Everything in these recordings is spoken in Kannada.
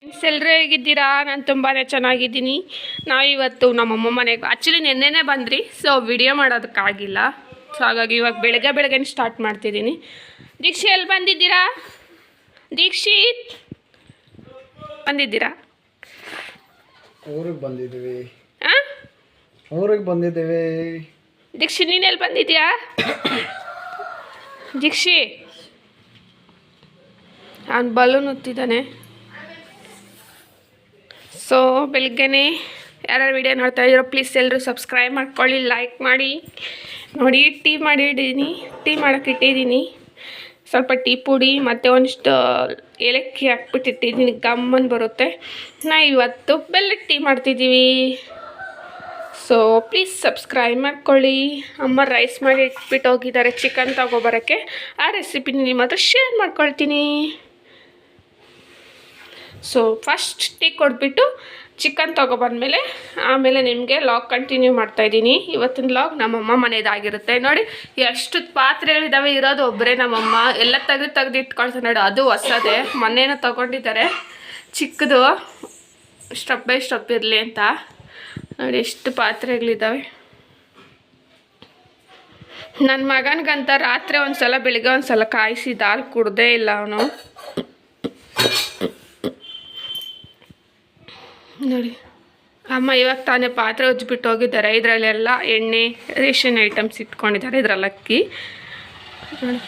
ಫ್ರೆಂಡ್ಸ್ ಎಲ್ಲರೂ ಹೇಗಿದ್ದೀರಾ? ನಾನು ತುಂಬಾ ಚೆನ್ನಾಗಿದ್ದೀನಿ. ನಾವಿವತ್ತು ನಮ್ಮಮ್ಮ ಮನೆಗೆ ಆ್ಯಕ್ಚುಲಿ ನಿನ್ನೆನೆ ಬಂದ್ರಿ ಸೊ ವಿಡಿಯೋ ಮಾಡೋದಕ್ಕಾಗಿಲ್ಲ. ಸೊ ಹಾಗಾಗಿ ಇವಾಗ ಬೆಳಗ್ಗೆ ಬೆಳಗ್ಗೆ ಸ್ಟಾರ್ಟ್ ಮಾಡ್ತಿದ್ದೀನಿ. ದೀಕ್ಷಿ ಎಲ್ಲಿ ಬಂದಿದ್ದೀರಾ? ದೀಕ್ಷಿತ್ ಬಂದಿದ್ದೀರಾ? ಊರಿಗೆ ಬಂದಿದ್ದೀವಿ. ಊರಿಗೆ ಬಂದಿದ್ದೀವಿ. ದೀಕ್ಷಿ ನೀನು ಎಲ್ಲಿ ಬಂದಿದ್ಯಾ ದೀಕ್ಷಿ. ಅವ್ನು ಬಲೂನ್ ಹೊತ್ತಿದ್ದಾನೆ. ಸೊ ಬೆಳಗ್ಗೆ ಯಾರ್ಯಾರು ವಿಡಿಯೋ ನೋಡ್ತಾ ಇದ್ದೀರೋ ಪ್ಲೀಸ್ ಎಲ್ಲರೂ ಸಬ್ಸ್ಕ್ರೈಬ್ ಮಾಡ್ಕೊಳ್ಳಿ ಲೈಕ್ ಮಾಡಿ. ನೋಡಿ, ಟೀ ಮಾಡಿಟ್ಟಿದ್ದೀನಿ ಟೀ ಮಾಡೋಕೆ ಇಟ್ಟಿದ್ದೀನಿ. ಸ್ವಲ್ಪ ಟೀ ಪುಡಿ, ಮತ್ತು ಒಂದಿಷ್ಟು ಏಲಕ್ಕಿ ಹಾಕ್ಬಿಟ್ಟು ಇಟ್ಟಿದ್ದೀನಿ, ಗಮ್ಮನ್ ಬರುತ್ತೆ. ನಾ ಇವತ್ತು ಬೆಲ್ಲದ ಟೀ ಮಾಡ್ತಿದ್ದೀವಿ. ಸೊ ಪ್ಲೀಸ್ ಸಬ್ಸ್ಕ್ರೈಬ್ ಮಾಡ್ಕೊಳ್ಳಿ. ಅಮ್ಮ ರೈಸ್ ಮಾಡಿ ಇಟ್ಬಿಟ್ಟು ಹೋಗಿದ್ದಾರೆ ಚಿಕನ್ ತಗೊಬರೋಕ್ಕೆ. ಆ ರೆಸಿಪಿನ ನಿಮ್ಮ ಹತ್ರ ಶೇರ್ ಮಾಡ್ಕೊಳ್ತೀನಿ. ಸೊ ಫಸ್ಟ್ ಟೀ ಕೊಟ್ಬಿಟ್ಟು ಚಿಕನ್ ತೊಗೊಬಂದ್ಮೇಲೆ ಆಮೇಲೆ ನಿಮಗೆ ಲಾಗ್ ಕಂಟಿನ್ಯೂ ಮಾಡ್ತಾಯಿದ್ದೀನಿ ಇವತ್ತಿನ ಲಾಗ್ ನಮ್ಮಮ್ಮ ಮನೆಯದಾಗಿರುತ್ತೆ ನೋಡಿ, ಎಷ್ಟು ಪಾತ್ರೆಗಳಿದ್ದಾವೆ ಇರೋದು ಒಬ್ಬರೇ ನಮ್ಮಮ್ಮ. ಎಲ್ಲ ತೆಗೆದು ತೆಗೆದು ಇಟ್ಕೊಳ್ತಾರೆ ನೋಡಿ, ಅದು ಹೊಸದೇ. ಮೊನ್ನೆನೂ ತೊಗೊಂಡಿದ್ದಾರೆ. ಚಿಕ್ಕದು ಸ್ಟಪ್ ಬೈ ಸ್ಟಪ್ ಇರಲಿ ಅಂತ. ನೋಡಿ, ಎಷ್ಟು ಪಾತ್ರೆಗಳಿದ್ದಾವೆ ನನ್ನ ಮಗನಿಗಂತ ರಾತ್ರಿ ಒಂದು ಸಲ ಬೆಳಿಗ್ಗೆ ಒಂದು ಸಲ ಕಾಯಿಸಿ, ದಾಲ್ ಕುಡ್ದೇ ಇಲ್ಲ ಅವನು. ನೋಡಿ. ಅಮ್ಮ ಇವಾಗ ತಾನೇ ಪಾತ್ರೆ ಉಜ್ಜಿಬಿಟ್ಟು ಹೋಗಿದ್ದಾರೆ. ಇದರಲ್ಲೆಲ್ಲ ಎಣ್ಣೆ, ರೇಷನ್ ಐಟಮ್ಸ್ ಇಟ್ಕೊಂಡಿದ್ದಾರೆ ಇದ್ರಲ್ಲಿ ಅಕ್ಕಿ.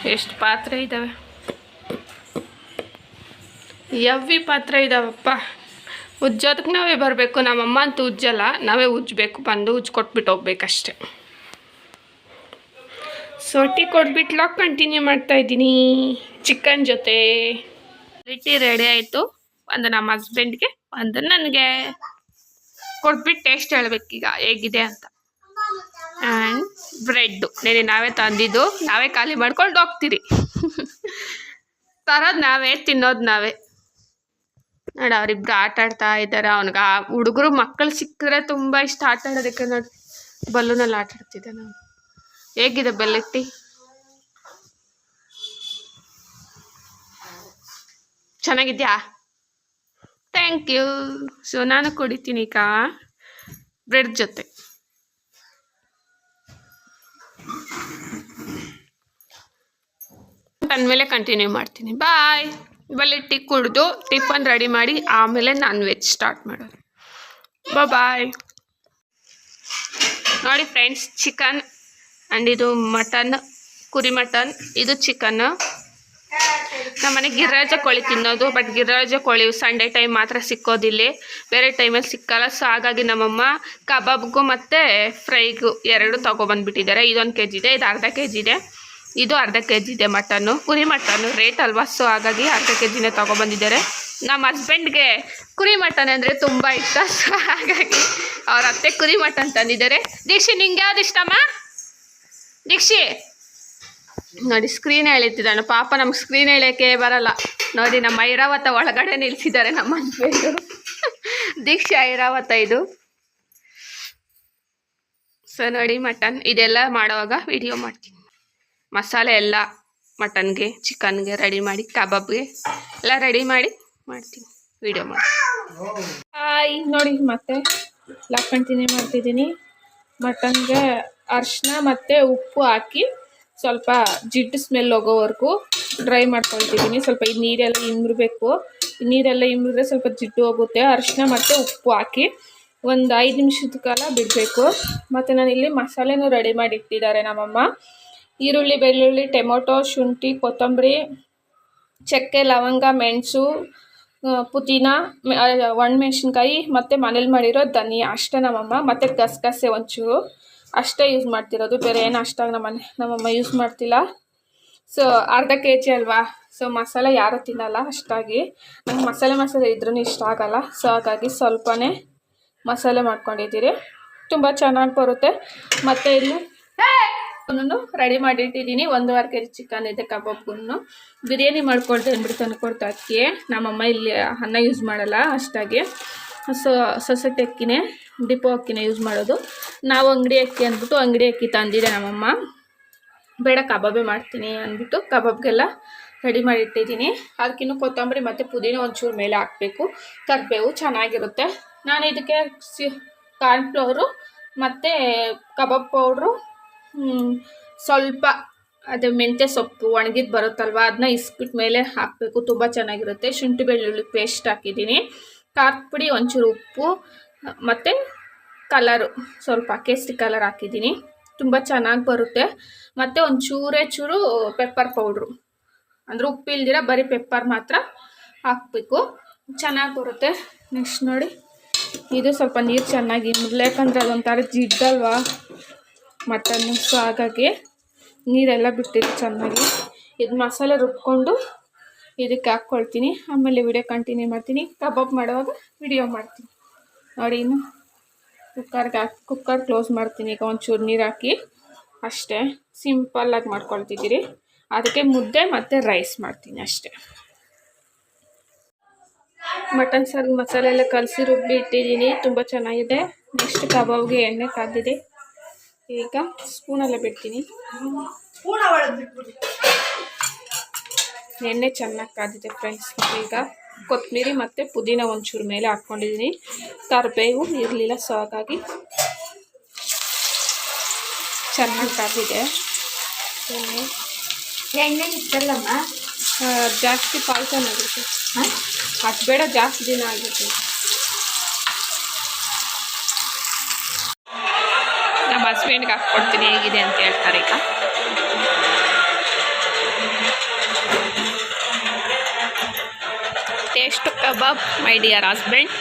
ಎಷ್ಟು ಪಾತ್ರೆ ಇದ್ದಾವೆ ಯವ್ವಿ ಪಾತ್ರೆ ಇದ್ದಾವಪ್ಪ ಉಜ್ಜೋದಕ್ಕೆ ನಾವೇ ಬರಬೇಕು. ನಮ್ಮಮ್ಮ ಅಂತೂ ಉಜ್ಜಲ್ಲ. ನಾವೇ ಉಜ್ಜಬೇಕು. ಬಂದು ಉಜ್ಜಿ ಕೊಟ್ಬಿಟ್ಟು ಹೋಗ್ಬೇಕಷ್ಟೆ. ಸೊಟ್ಟಿ ಕೊಟ್ಬಿಟ್ಟು ಕಂಟಿನ್ಯೂ ಮಾಡ್ತಾ ಇದ್ದೀನಿ. ಚಿಕನ್ ಜೊತೆ. ರೆಡಿ ರೆಡಿ ಆಯಿತು. ಒಂದು ನಮ್ಮ ಹಸ್ಬೆಂಡ್ಗೆ ಒಂದು ನನಗೆ ಕೊಟ್ಬಿಟ್ಟು ಟೇಸ್ಟ್ ಹೇಳ್ಬೇಕೀಗ ಹೇಗಿದೆ ಅಂತ. ಆ್ಯಂಡ್ ಬ್ರೆಡ್ಡು ನೆನೆ ನಾವೇ ತಂದಿದ್ದು, ನಾವೇ ಖಾಲಿ ಮಾಡ್ಕೊಂಡು ಹೋಗ್ತೀರಿ. ತರೋದು ನಾವೇ, ತಿನ್ನೋದು ನಾವೇ. ನೋಡಿ, ಅವರಿಬ್ರು ಆಟ ಆಡ್ತಾ ಇದ್ದಾರೆ, ಅವನಿಗೆ ಆ ಹುಡುಗರು ಮಕ್ಕಳು ಸಿಕ್ಕಿದ್ರೆ ತುಂಬ ಇಷ್ಟ ಆಟ ಆಡೋದಕ್ಕೆ ನೋಡಿ. ಬಲ್ಲೂನಲ್ಲಿ ಆಟ ಆಡ್ತಿದ್ದೆ ನಾನು. ಹೇಗಿದೆ ಬೆಲ್ಲಟ್ಟಿ? ಚೆನ್ನಾಗಿದ್ಯಾ? ಥ್ಯಾಂಕ್ ಯು ಸೊ ನಾನು ಕುಡಿತೀನಿ ಈಗ ಬ್ರೆಡ್ ಜೊತೆ. ಅಂದಮೇಲೆ ಕಂಟಿನ್ಯೂ ಮಾಡ್ತೀನಿ. ಬಾಯ್ ಬೆಲ್ಲಟ್ಟಿ ಕುಡಿದು, ಟಿಫನ್ ರೆಡಿ ಮಾಡಿ, ಆಮೇಲೆ ನಾನ್ ವೆಜ್ ಸ್ಟಾರ್ಟ್ ಮಾಡೋದು. ಬಾಯ್ ನೋಡಿ ಫ್ರೆಂಡ್ಸ್ ಚಿಕನ್ ಆ್ಯಂಡ್ ಇದು ಮಟನ್ ಕುರಿ ಮಟನ್ ಇದು ಚಿಕನ್ ನಮ್ಮನೆ ಗಿರಿರಾಜ ಕೋಳಿ ತಿನ್ನೋದು ಬಟ್ ಗಿರಿರಾಜ ಕೋಳಿ ಸಂಡೇ ಟೈಮ್ ಮಾತ್ರ ಸಿಕ್ಕೋದಿಲ್ಲಿ ಬೇರೆ ಟೈಮಲ್ಲಿ ಸಿಕ್ಕಲ್ಲ ಸೊ ಹಾಗಾಗಿ ನಮ್ಮಮ್ಮ ಕಬಾಬ್ಗೂ ಮತ್ತು ಫ್ರೈಗೂ ಎರಡು ತೊಗೊಬಂದ್ಬಿಟ್ಟಿದ್ದಾರೆ. ಇದೊಂದು ಕೆ ಜಿ ಇದೆ, ಇದು ಅರ್ಧ ಕೆ ಜಿ ಇದೆ. ಇದು ಅರ್ಧ ಕೆ ಜಿ ಇದೆ ಮಟನ್ನು. ಕುರಿ ಮಟನ್ನು ರೇಟ್ ಅಲ್ವಾ? ಸೊ ಹಾಗಾಗಿ ಅರ್ಧ ಕೆ ಜಿನೇ ತೊಗೊಬಂದಿದ್ದಾರೆ. ನಮ್ಮ ಹಸ್ಬೆಂಡ್ಗೆ ಕುರಿ ಮಟನ್ ಅಂದರೆ ತುಂಬ ಇಷ್ಟ. ಸೊ ಹಾಗಾಗಿ ಅವ್ರ ಅತ್ತೆ ಕುರಿ ಮಟನ್ ತಂದಿದ್ದಾರೆ. ದೀಕ್ಷಿ ನಿಂಗೆ ಯಾವ್ದು ಇಷ್ಟಮ್ಮ? ದೀಕ್ಷಿ ನೋಡಿ ಸ್ಕ್ರೀನ್ ಎಳಿತಿದ್ದಾನೆ ಪಾಪ ನಮ್ಗೆ ಸ್ಕ್ರೀನ್ ಎಳೆಯೋಕ್ಕೆ ಬರಲ್ಲ. ನೋಡಿ, ನಮ್ಮ ಐರಾವತ ಒಳಗಡೆ ನಿಲ್ಸಿದ್ದಾರೆ ನಮ್ಮ ಹಸ್ಬೆಂಡು ದೀಕ್ಷೆ ಐರಾವತ ಇದು. ಸೊ ನೋಡಿ, ಮಟನ್ ಇದೆಲ್ಲ ಮಾಡುವಾಗ ವಿಡಿಯೋ ಮಾಡ್ತೀನಿ. ಮಸಾಲೆ ಎಲ್ಲ ಮಟನ್ಗೆ ಚಿಕನ್ಗೆ ರೆಡಿ ಮಾಡಿ, ಕಬಾಬ್ಗೆ ಎಲ್ಲ ರೆಡಿ ಮಾಡಿ ಮಾಡ್ತೀನಿ. ವಿಡಿಯೋ ಮಾಡಿ. ಹಾಯ್ ನೋಡಿ, ಮತ್ತೆ ಲಾಕ್ ಕಂಟಿನ್ಯೂ ಮಾಡ್ತಿದ್ದೀನಿ. ಮಟನ್ಗೆ ಅರಿಶಿನ ಮತ್ತು ಉಪ್ಪು ಹಾಕಿ ಸ್ವಲ್ಪ ಜಿಡ್ಡು ಸ್ಮೆಲ್ ಹೋಗೋವರೆಗೂ ಡ್ರೈ ಮಾಡ್ಕೊಳ್ತಿದ್ದೀನಿ ಸ್ವಲ್ಪ ಈ ನೀರೆಲ್ಲ ಇಮ್ರಬೇಕು. ನೀರೆಲ್ಲ ಇಮ್ರಿದ್ರೆ ಸ್ವಲ್ಪ ಜಿಡ್ಡು ಹೋಗುತ್ತೆ. ಅರಿಶಿನ ಮತ್ತು ಉಪ್ಪು ಹಾಕಿ ಒಂದು ಐದು ನಿಮಿಷದ ಕಾಲ ಬಿಡಬೇಕು. ಮತ್ತು ನಾನಿಲ್ಲಿ ಮಸಾಲೆನೂ ರೆಡಿ ಮಾಡಿ ಇಟ್ಟಿದ್ದಾರೆ ನಮ್ಮಮ್ಮ. ಈರುಳ್ಳಿ, ಬೆಳ್ಳುಳ್ಳಿ, ಟೊಮೊಟೊ, ಶುಂಠಿ, ಕೊತ್ತಂಬರಿ, ಚಕ್ಕೆ, ಲವಂಗ, ಮೆಣಸು ಪುದೀನ ಒಣಮೆಣ್ಸಿನ್ಕಾಯಿ ಮತ್ತು ಮನೇಲಿ ಮಾಡಿರೋ ಧನಿಯಾ. ಅಷ್ಟೇ ನಮ್ಮಮ್ಮ. ಮತ್ತು ಗಸಗಸೆ ಒಂಚೂರು. ಅಷ್ಟೇ ಯೂಸ್ ಮಾಡ್ತಿರೋದು. ಬೇರೆ ಏನು ಅಷ್ಟಾಗಿ ನಮ್ಮನೆ ನಮ್ಮಮ್ಮ ಯೂಸ್ ಮಾಡ್ತಿಲ್ಲ. ಸೊ ಅರ್ಧ ಕೆ ಜಿ ಅಲ್ವಾ? ಸೊ ಮಸಾಲೆ ಯಾರೂ ತಿನ್ನಲ್ಲ ಅಷ್ಟಾಗಿ. ನಂಗೆ ಮಸಾಲೆ ಮಸಾಲೆ ಇದ್ರೂ ಇಷ್ಟ ಆಗಲ್ಲ. ಸೊ ಹಾಗಾಗಿ ಸ್ವಲ್ಪನೇ ಮಸಾಲೆ ಮಾಡ್ಕೊಂಡಿದ್ದೀರಿ. ತುಂಬ ಚೆನ್ನಾಗಿ ಬರುತ್ತೆ. ಮತ್ತು ಇಲ್ಲಿ ರೆಡಿ ಮಾಡಿಟ್ಟಿದ್ದೀನಿ. ಒಂದೂವರೆ ಕೆ ಜಿ ಚಿಕನ್ ಇದೆ ಕಬಾಬ್ಗೂ ಬಿರಿಯಾನಿ ಮಾಡ್ಕೊಳ್ತೇನೆ ಅಂದ್ಬಿಟ್ಟು ತಂದ್ಕೊಡ್ತಾ ಅದಕ್ಕೆ ನಮ್ಮಮ್ಮ ಇಲ್ಲಿ ಅನ್ನ ಯೂಸ್ ಮಾಡಲ್ಲ ಅಷ್ಟಾಗಿ. ಸೊ ಸೊಸೈಟಿ ಅಕ್ಕಿನೇ, ಡಿಪೋ ಅಕ್ಕಿನೇ ಯೂಸ್ ಮಾಡೋದು. ನಾವು ಅಂಗಡಿ ಅಕ್ಕಿ ಅಂದ್ಬಿಟ್ಟು ಅಂಗಡಿ ಅಕ್ಕಿ ತಂದಿದೆ ನಮ್ಮಮ್ಮ. ಬೇಡ, ಕಬಾಬೇ ಮಾಡ್ತೀನಿ ಅಂದ್ಬಿಟ್ಟು ಕಬಾಬ್ಗೆಲ್ಲ ರೆಡಿ ಮಾಡಿ ಇಟ್ಟಿದ್ದೀನಿ ಅದಕ್ಕಿನ್ನು ಕೊತ್ತಂಬರಿ ಮತ್ತು ಪುದೀನ ಒಂಚೂರು ಮೇಲೆ ಹಾಕಬೇಕು. ಕರಿಬೇವು ಚೆನ್ನಾಗಿರುತ್ತೆ. ನಾನು ಇದಕ್ಕೆ ಸಿ ಕಾರ್ನ್ಫ್ಲವರು ಮತ್ತು ಕಬಾಬ್ ಪೌಡ್ರು ಸ್ವಲ್ಪ ಅದು ಮೆಂತ್ಯ ಸೊಪ್ಪು ಒಣಗಿದ್ದು ಬರುತ್ತಲ್ವ ಅದನ್ನ ಇಸ್ಬಿಟ್ಟು ಮೇಲೆ ಹಾಕಬೇಕು. ತುಂಬ ಚೆನ್ನಾಗಿರುತ್ತೆ. ಶುಂಠಿ ಬೆಳ್ಳುಳ್ಳಿ ಪೇಸ್ಟ್ ಹಾಕಿದ್ದೀನಿ. ಖಾರದ ಪುಡಿ ಒಂಚೂರು ಉಪ್ಪು, ಮತ್ತು ಕಲರು ಸ್ವಲ್ಪ ಕೇಸರಿ ಕಲರ್ ಹಾಕಿದ್ದೀನಿ. ತುಂಬ ಚೆನ್ನಾಗಿ ಬರುತ್ತೆ. ಮತ್ತು ಒಂದು ಚೂರೇ ಚೂರು ಪೆಪ್ಪರ್ ಪೌಡ್ರು ಅಂದರೆ ಉಪ್ಪು ಇಲ್ದಿರ ಬರೀ ಪೆಪ್ಪರ್ ಮಾತ್ರ ಹಾಕಬೇಕು. ಚೆನ್ನಾಗಿ ಬರುತ್ತೆ. ನೆಕ್ಸ್ಟ್ ನೋಡಿ. ಇದು ಸ್ವಲ್ಪ ನೀರು ಚೆನ್ನಾಗಿ ಯಾಕಂದರೆ ಅದೊಂಥರ ಜಿಡ್ಡಲ್ವಾ? ಮಟನ್ನು ಸೊ ಹಾಗಾಗಿ ನೀರೆಲ್ಲ ಬಿಟ್ಟಿದ್ದು ಚೆನ್ನಾಗಿ. ಇದು ಮಸಾಲೆ ರುಬ್ಕೊಂಡು ಇದಕ್ಕೆ ಹಾಕ್ಕೊಳ್ತೀನಿ. ಆಮೇಲೆ ವಿಡಿಯೋ ಕಂಟಿನ್ಯೂ ಮಾಡ್ತೀನಿ. ಕಬಾಬ್ ಮಾಡುವಾಗ ವಿಡಿಯೋ ಮಾಡ್ತೀನಿ. ನೋಡಿ ಇನ್ನು ಕುಕ್ಕರ್ಗೆ ಹಾಕಿ ಕುಕ್ಕರ್ ಕ್ಲೋಸ್ ಮಾಡ್ತೀನಿ. ಈಗ ಒಂಚೂರು ನೀರು ಹಾಕಿ ಅಷ್ಟೇ. ಸಿಂಪಲ್ಲಾಗಿ ಮಾಡ್ಕೊಳ್ತಿದ್ದೀರಿ. ಅದಕ್ಕೆ ಮುದ್ದೆ ಮತ್ತು ರೈಸ್ ಮಾಡ್ತೀನಿ ಅಷ್ಟೇ. ಮಟನ್ ಸಾರು ಮಸಾಲೆ ಎಲ್ಲ ಕಲಸಿ ರುಬ್ಬಿ ಇಟ್ಟಿದ್ದೀನಿ. ತುಂಬ ಚೆನ್ನಾಗಿದೆ. ನೆಕ್ಸ್ಟ್ ಕಬಾಬ್ಗೆ ಎಣ್ಣೆ ಕಾದಿದೆ. ಈಗ ಸ್ಪೂನಲ್ಲೇ ಬಿಡ್ತೀನಿ. ಎಣ್ಣೆ ಚೆನ್ನಾಗಿ ಕಾದಿದೆ ಫ್ರೆಂಡ್ಸ್ ಈಗ ಕೊತ್ತಂಬರಿ ಮತ್ತು ಪುದೀನ ಒಂಚೂರು ಮೇಲೆ ಹಾಕ್ಕೊಂಡಿದ್ದೀನಿ ಕರಿಬೇವು ಇರಲಿಲ್ಲ ಸೊ ಹಾಗಾಗಿ ಚೆನ್ನಾಗಿ ಕಾದಿದೆ. ಎಣ್ಣೆ. ಎಣ್ಣೆ ಇತ್ತಲ್ಲಮ್ಮ? ಜಾಸ್ತಿ ಪಾಯ್ಸನ್ ಆಗುತ್ತೆ ಅದು ಬೇಡ ಜಾಸ್ತಿ ದಿನ ಆಗುತ್ತೆ ನಮ್ಮ ಹಸ್ಬೆಂಡ್ಗೆ ಹಾಕ್ಕೊಡ್ತೀನಿ ಹೇಗಿದೆ ಅಂತ ಹೇಳ್ತಾರೆ ಈಗ. Taste kebab my dear husband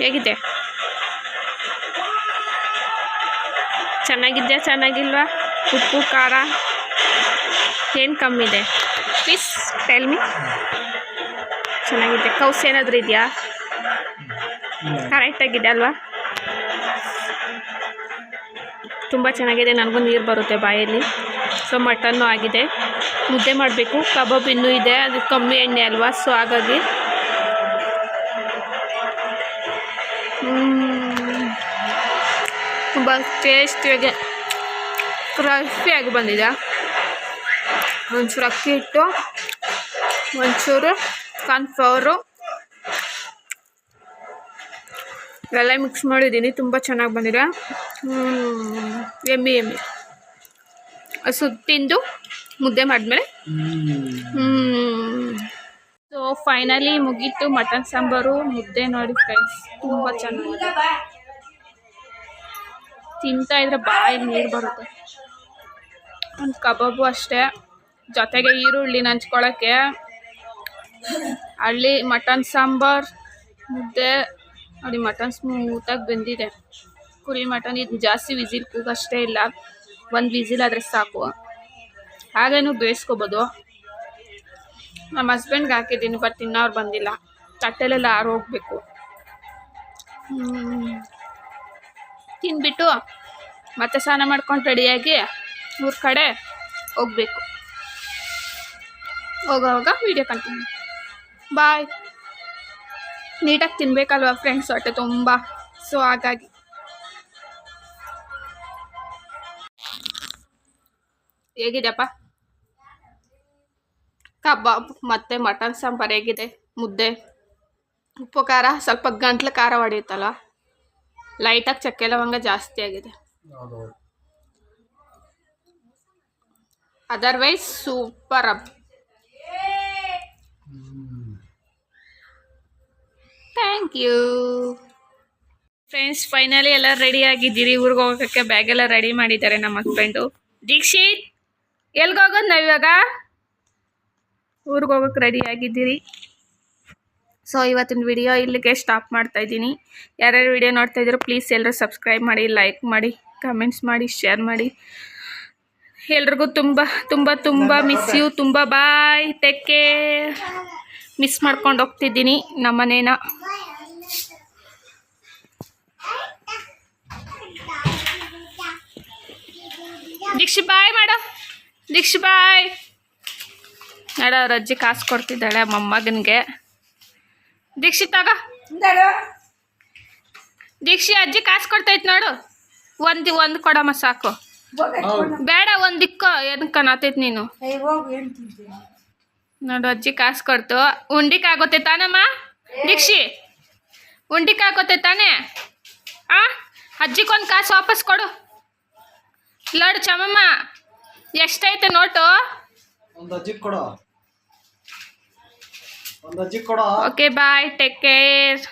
ಹೇಗಿದೆ? ಚೆನ್ನಾಗಿದ್ಯಾ, ಚೆನ್ನಾಗಿಲ್ವಾ? ಉಪ್ಪು, ಖಾರ? ಏನು ಕಮ್ಮಿದೆ ಪ್ಲೀಸ್ ಟೆಲ್ ಮಿ ಚೆನ್ನಾಗಿದೆ. ಕೌಸ್ ಏನಾದರೂ ಇದೆಯಾ? ಕರೆಕ್ಟಾಗಿದೆ ಅಲ್ವಾ? ತುಂಬ ಚೆನ್ನಾಗಿದೆ. ನನಗೂ ನೀರು ಬರುತ್ತೆ ಬಾಯಲ್ಲಿ. ಸೊ ಮಟನ್ನು ಆಗಿದೆ. ಮುದ್ದೆ ಮಾಡಬೇಕು. ಕಬಾಬ್ ಇನ್ನೂ ಇದೆ. ಅದು ಕಮ್ಮಿ ಎಣ್ಣೆ ಅಲ್ವಾ? ಸೊ ಹಾಗಾಗಿ. ತುಂಬ ಟೇಸ್ಟಿಯಾಗಿ ಕ್ರಫಿಯಾಗಿ ಬಂದಿದೆ. ಒಂಚೂರು ಅಕ್ಕಿ ಹಿಟ್ಟು, ಒಂಚೂರು ಕಾರ್ನ್ಫ್ಲವರು ಎಲ್ಲ ಮಿಕ್ಸ್ ಮಾಡಿದ್ದೀನಿ. ತುಂಬ ಚೆನ್ನಾಗಿ ಬಂದಿದೆ. ಎಮ್ಮಿ ಎಮ್ಮಿ. ಸುತ್ತಿಂದು ಮುದ್ದೆ ಮಾಡಿದ್ಮೇಲೆ. ಸೊ ಫೈನಲಿ ಮುಗೀತು ಮಟನ್ ಸಾಂಬಾರು, ಮುದ್ದೆ ನೋಡಿ ಫ್ರೆಂಡ್ಸ್ ತುಂಬ ಚೆನ್ನಾಗಿದೆ. ತಿಂತಾ ಇದ್ರೆ ಬಾಯಿ ನೀರು ಬರುತ್ತೆ. ಒಂದು ಕಬಾಬು ಅಷ್ಟೇ. ಜೊತೆಗೆ ಈರುಳ್ಳಿ ನಂಚ್ಕೊಳ್ಳೋಕ್ಕೆ ಹಳ್ಳಿ ಮಟನ್ ಸಾಂಬಾರ್, ಮುದ್ದೆ ನೋಡಿ ಮಟನ್ ಸ್ಮೂತಾಗಿ ಬೆಂದಿದೆ. ಕುರಿ ಮಟನ್, ಇದು ಜಾಸ್ತಿ ವಿಸಿಲ್ ಕೂಗಷ್ಟೇ ಇಲ್ಲ. ಒಂದು ವಿಸಿಲ್ ಆದರೆ ಸಾಕು. ಹಾಗೇನು ಬೇಯಿಸ್ಕೊಬೋದು. ನಮ್ಮ ಹಸ್ಬೆಂಡ್ಗೆ ಹಾಕಿದ್ದೀನಿ, ಬಟ್ ತಿನ್ನೋರು ಬಂದಿಲ್ಲ. ತಟ್ಟೆಲೆಲ್ಲ ಆರೋಗ್ಬೇಕು ತಿಂದ್ಬಿಟ್ಟು ಮತ್ತೆ ಸ್ನಾನ ಮಾಡ್ಕೊಂಡು ರೆಡಿಯಾಗಿ ಊರ ಕಡೆ ಹೋಗ್ಬೇಕು. ಹೋಗೋವಾಗ ವೀಡಿಯೋ ಕಂಟಿನ್ಯೂ ಬಾಯ್ ನೀಟಾಗಿ ತಿನ್ಬೇಕಲ್ವ ಫ್ರೆಂಡ್ಸ್ ಹೊಟ್ಟೆ ತುಂಬ? ಸೊ ಹಾಗಾಗಿ. ಹೇಗಿದೆಯಪ್ಪ ಕಬಾಬ್ ಮತ್ತು ಮಟನ್ ಸಾಂಬಾರು ಹೇಗಿದೆ? ಮುದ್ದೆ? ಉಪ್ಪು ಖಾರ? ಸ್ವಲ್ಪ ಗಂಟ್ಲು ಖಾರ ಹೊಡೆಯುತ್ತಲ್ಲ? ಲೈಟಾಗಿ ಚಕ್ಕೆ ಲವಂಗ ಜಾಸ್ತಿ ಆಗಿದೆ. Otherwise super up. Thank you friends finally ಎಲ್ಲ ರೆಡಿ ಆಗಿದ್ದೀರಿ. ಊರಿಗೆ ಹೋಗೋಕ್ಕೆ ಬ್ಯಾಗ್ ಎಲ್ಲ ರೆಡಿ ಮಾಡಿದ್ದಾರೆ ನಮ್ಮ ಹಸ್ಬೆಂಡು ದೀಕ್ಷಿತ್! ಎಲ್ಗೆ ಹೋಗೋದು ನಾವು ಇವಾಗ ಊರಿಗೆ ಹೋಗೋಕೆ ರೆಡಿ ಆಗಿದ್ದೀರಿ. ಸೊ ಇವತ್ತಿನ ವಿಡಿಯೋ ಇಲ್ಲಿಗೆ ಸ್ಟಾಪ್ ಮಾಡ್ತಾ ಇದ್ದೀನಿ. ಯಾರ್ಯಾರು ವಿಡಿಯೋ ನೋಡ್ತಾ ಇದ್ದೀರೋ ಪ್ಲೀಸ್ ಎಲ್ಲರೂ ಸಬ್ಸ್ಕ್ರೈಬ್ ಮಾಡಿ ಲೈಕ್ ಮಾಡಿ ಕಮೆಂಟ್ಸ್ ಮಾಡಿ ಶೇರ್ ಮಾಡಿ. ಎಲ್ರಿಗೂ ತುಂಬ ತುಂಬ ತುಂಬ ಮಿಸ್ ಯು ತುಂಬ ಬಾಯ್ ಟೇಕ್ ಕೇರ್ ಮಿಸ್ ಮಾಡ್ಕೊಂಡು ಹೋಗ್ತಿದ್ದೀನಿ ನಮ್ಮನೇನ ದೀಕ್ಷಿ ಬಾಯ್ ಮಾಡ. ದೀಕ್ಷಿ ಬಾಯ್. ನಡ ಅವ್ರ ಅಜ್ಜಿ ಕಾಸು ಕೊಡ್ತಿದ್ದಾಳೆ ಮೊಮ್ಮಗನಿಗೆ. ದೀಕ್ಷಿ ತಗ. ದೀಕ್ಷಿ ಅಜ್ಜಿ ಕಾಸು ಕೊಡ್ತೈತೆ ನೋಡು. ಒಂದು ಒಂದು ಕೊಡಮ್ಮ ಸಾಕು. ಬೇಡ ಒಂದು ದಿಕ್ಕೋ. ಏನಕ್ಕೆ ಕಾಣತೈತೆ ನೀನು? ನೋಡು ಅಜ್ಜಿ ಕಾಸು ಕೊಡ್ತು. ಉಂಡಿಕ್ ಆಗುತ್ತೆ ತಾನಮ್ಮ? ದೀಕ್ಷಿ. ಉಂಡಿಕ್ ಆಗುತ್ತೆ ತಾನೇ? ಆ? ಅಜ್ಜಿಗೊಂದು ಕಾಸು ವಾಪಸ್ ಕೊಡು. ಲಡ್ ಚಮಮ್ಮ. ಎಷ್ಟೈತೆ ನೋಟು? ಒಂದು ಅಜ್ಜಿ ಕೊಡೋ. ಒಂದು ಅಜ್ಜಿ ಕೊಡೋ. Okay bye take care